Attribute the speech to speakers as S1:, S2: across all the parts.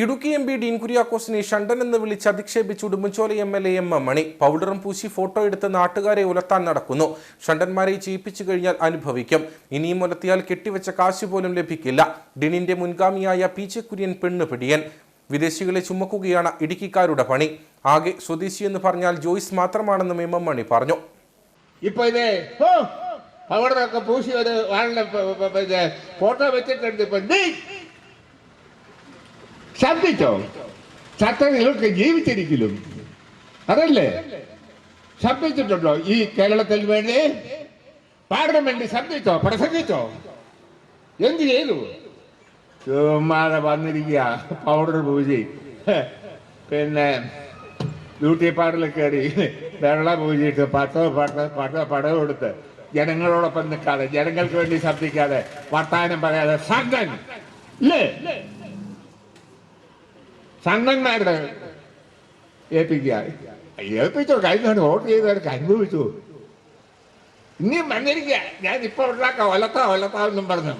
S1: Idukki M P Dean കുര്യാക്കോസിനെ ഷണ്ടൻ എന്ന് വിളിച്ച് അധിക്ഷേപിച്ച് Udumbanchola M L A M M Mani. പൗഡറും പൂശി ഫോട്ടോ എടുത്ത് നാട്ടുകാരെ ഉലത്താൻ നടക്കുന്നു. ഷണ്ടന്മാരെ ചെയ്യിപ്പിച്ചു കഴിഞ്ഞാൽ അനുഭവിക്കും. ഇനിയും ഉലത്തിയാൽ കെട്ടിവെച്ച കാശ് പോലും ലഭിക്കില്ല. ഡിനിന്റെ മുൻഗാമിയായ പി ജെ കുര്യൻ പെണ്ണ് പിടിയൻ. വിദേശികളെ ചുമക്കുകയാണ് ഇടുക്കിക്കാരുടെ പണി. ആകെ സ്വദേശി എന്ന് പറഞ്ഞാൽ ജോയ്സ് മാത്രമാണെന്നും എം എം മണി പറഞ്ഞു.
S2: ഇപ്പൊ ഇതേ പൗഡറൊക്കെ പൂശി ഫോട്ടോ വെച്ചിട്ടുണ്ട് ഇപ്പൊ. ശബ്ദിച്ചോ? ചട്ടങ്ങൾക്ക് ജീവിച്ചിരിക്കലും. അതല്ലേ? ശബ്ദിച്ചിട്ടുണ്ടോ ഈ കേരളത്തിൽ വേണ്ടി? പാർലമെന്റ് ശബ്ദിച്ചോ? പ്രസംഗിച്ചോ? എന്ത് ചെയ്തു? ചുമ്മാതെ വന്നിരിക്കുക. പൗഡർ പൂജി പിന്നെ ബ്യൂട്ടി പാർലറിൽ കയറി വെള്ള പൂജിയിട്ട് പട്ടോ പട്ട പട്ട പടം കൊടുത്ത് ജനങ്ങളോടൊപ്പം നിൽക്കാതെ ജനങ്ങൾക്ക് വേണ്ടി ശബ്ദിക്കാതെ വർത്താനം പറയാതെ സംഘൻ ഇല്ലേ? സംഘന്മാരുടെ ഏൽപ്പിക്കുക. ഏൽപ്പിച്ചോ? കഴിഞ്ഞ വോട്ട് ചെയ്തവർക്ക് അനുഭവിച്ചു. ഇനിയും വന്നിരിക്കുക. ഞാൻ ഇപ്പൊ ഉണ്ടാക്കാം. ഒലത്താ ഒലത്താ എന്നും പറഞ്ഞു.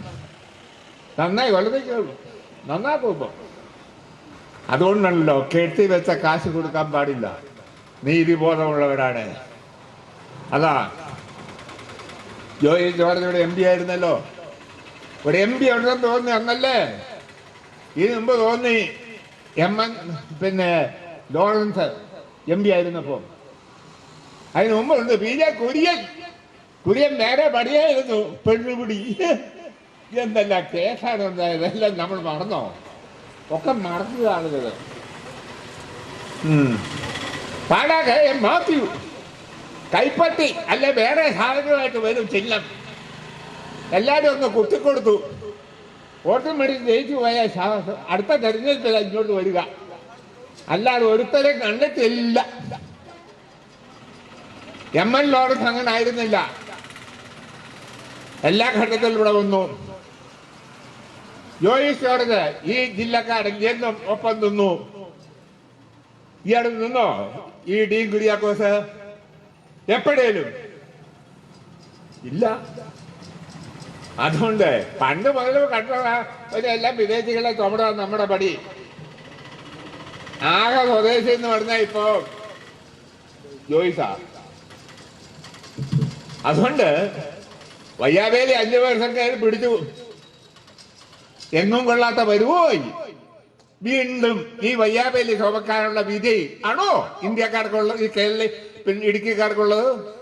S2: നന്നായി ഒലപ്പിച്ചോളൂ നന്നാക്കും അതുകൊണ്ടല്ലോ കെട്ടി വെച്ച കാശ് കൊടുക്കാൻ പാടില്ല. നീതിബോധമുള്ളവരാണ് അതാ. ജോയി ജോർജ് എം പി ആയിരുന്നല്ലോ. ഒരു എം പി ഉണ്ടെന്ന് തോന്നി അന്നല്ലേ? ഇതിനു മുമ്പ് തോന്നി. എം എൻ പിന്നെ ലോറൻസ് എം പി ആയിരുന്നപ്പോ. അതിന് മുമ്പ് ഉണ്ട് പി ജെ കുര്യൻ. കുര്യൻ നേരെ പടിയായിരുന്നു. പെണ്ണുപിടി എന്തെല്ലാം കേസാണ് ഉണ്ടായത്? എല്ലാം നമ്മൾ മറന്നോ? ഒക്കെ മറന്നതാണ് ഇത് പാടാകെ മാത്യു. കൈപ്പത്തി അല്ലെ വേറെ സാധനങ്ങളായിട്ട് വരും ചിഹ്നം. എല്ലാവരും ഒന്ന് കുത്തിക്കൊടുത്തു. മേടിച്ച് ജയിച്ചു പോയ ശാസ്ത്രം അടുത്ത തെരഞ്ഞെടുപ്പിൽ ഇങ്ങോട്ട് വരിക. അല്ലാതെ ഒരുത്തരെ കണ്ടിട്ടില്ല. എം എൽ ലോറൻസ് അങ്ങനെ ആയിരുന്നില്ല എല്ലാ ഘട്ടത്തിലും ഇവിടെ വന്നു. ജോയിസ് ജോർജ് ഈ ജില്ലക്കാരൻ എന്നും ഒപ്പം നിന്നു. ഇയാൾ നിന്നോ? ഈ ഡീൻ കുര്യാക്കോസ്? എപ്പോഴേലും. ഇല്ല. അതുകൊണ്ട് പണ്ട് മുതൽ കണ്ടതാ എല്ലാം വിദേശികളെ ചുമട നമ്മുടെ പടി. ആകെ സ്വദേശി എന്ന് പറഞ്ഞ ഇപ്പോ ജോയിസാ. അതുകൊണ്ട് വയ്യാവേലി അഞ്ചു വർഷം കയറി പിടിച്ചു എങ്ങും കൊള്ളാത്ത വരുവോയി വീണ്ടും ഈ വയ്യാവേലി ശോഭക്കാരുള്ള വിധി ആണോ? ഇന്ത്യക്കാർക്കുള്ളത് ഈ കേരള ഇടുക്കിക്കാർക്കുള്ളത്?